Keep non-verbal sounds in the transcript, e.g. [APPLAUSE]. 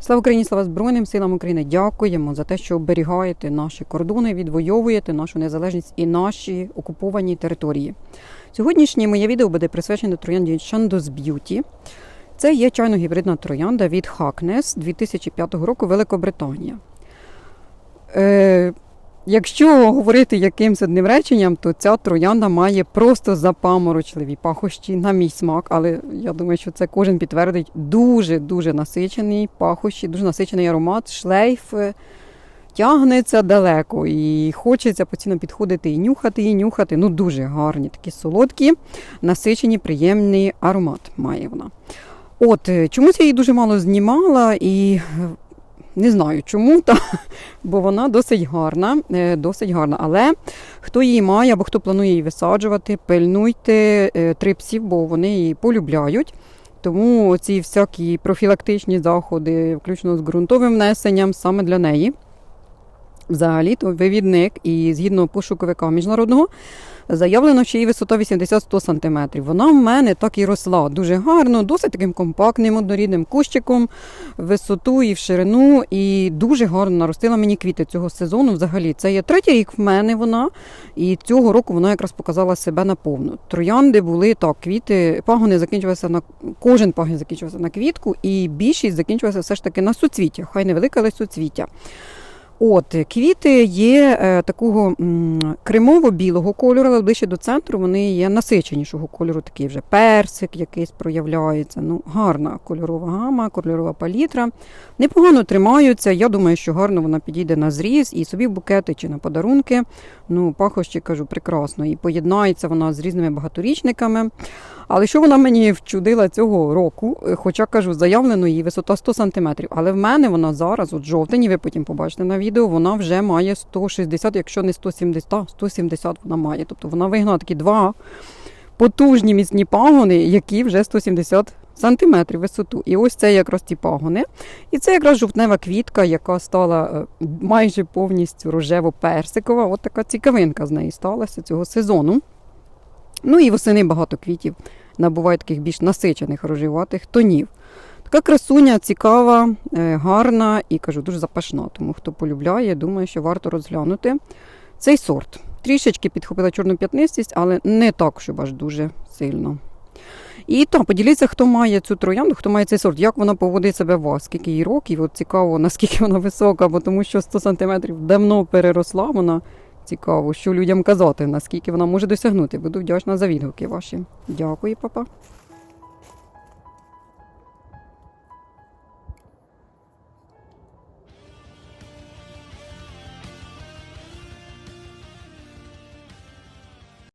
Слава Україні, слава Збройним силам України. Дякуємо за те, що оберігаєте наші кордони, відвоюєте нашу незалежність і наші окуповані території. Сьогоднішнє моє відео буде присвячене троянді Shandos Beauty. Це є чайно-гібридна троянда від Hackness 2005 року Великобританія. Якщо говорити якимось одним реченням, то ця троянда має просто запаморочливі пахощі на мій смак, але я думаю, що це кожен підтвердить. Дуже-дуже насичений пахощі, дуже насичений аромат, шлейф е, тягнеться далеко і хочеться постійно підходити і нюхати, і нюхати. Ну, дуже гарні, такі солодкі, насичені, приємний аромат має вона. От, е, чомусь я її дуже мало знімала і е, не знаю чому, та, [LAUGHS] бо вона досить гарна, е, досить гарна. Але хто її має або хто планує її висаджувати, пильнуйте е, трипсів, бо вони її полюбляють. Тому ці всякі профілактичні заходи, включно з ґрунтовим внесенням, саме для неї. Взагалі, то вивідник і згідно пошуковика міжнародного заявлено, що її висота 80-100 см. Вона в мене так і росла дуже гарно, досить таким компактним однорідним кущиком, висоту і в ширину, і дуже гарно наростила мені квіти цього сезону. Взагалі, це є третій рік в мене вона, і цього року вона якраз показала себе наповну. Троянди були так, квіти, пагони закінчувалися на кожен пагін закінчувався на квітку, і більшість закінчувалася все ж таки на суцвіття. Хай невелике, але суцвіття. От квіти є е, такого кремово-білого кольору, але ближче до центру вони є насиченішого кольору, такий вже персик якийсь проявляється. Ну, гарна кольорова гама, кольорова палітра. Непогано тримаються. Я думаю, що гарно вона підійде на зріз і собі в букети чи на подарунки. Ну, пахощі кажу, прекрасно. І поєднається вона з різними багаторічниками. Але що вона мені вчудила цього року? Е, Хоча кажу, заявлено її висота 100 см. Але в мене вона зараз, от жовтень, ви потім побачите на відео, вона вже має 160, якщо не 170, та, 170 вона має. Тобто вона вигнала такі два потужні міцні пагони, які вже 170 сантиметрів висоту. І ось це якраз ті пагони. І це якраз жовтнева квітка, яка стала е, майже повністю рожево-персикова. От така цікавинка з неї сталася цього сезону. Ну і восени багато квітів набувають таких більш насичених рожеватих тонів. Така красуня цікава, е, гарна і кажу, дуже запашна. Тому хто полюбляє, думаю, що варто розглянути цей сорт. Трішечки підхопила чорну п'ятнистість, але не так, щоб аж дуже сильно. І так, поділіться, хто має цю троянду, хто має цей сорт, як вона поводить себе у вас, скільки їй років, от цікаво, наскільки вона висока, бо тому що 100 см давно переросла вона. Цікаво, що людям казати, наскільки вона може досягнути. Буду вдячна за відгуки ваші. Дякую, папа.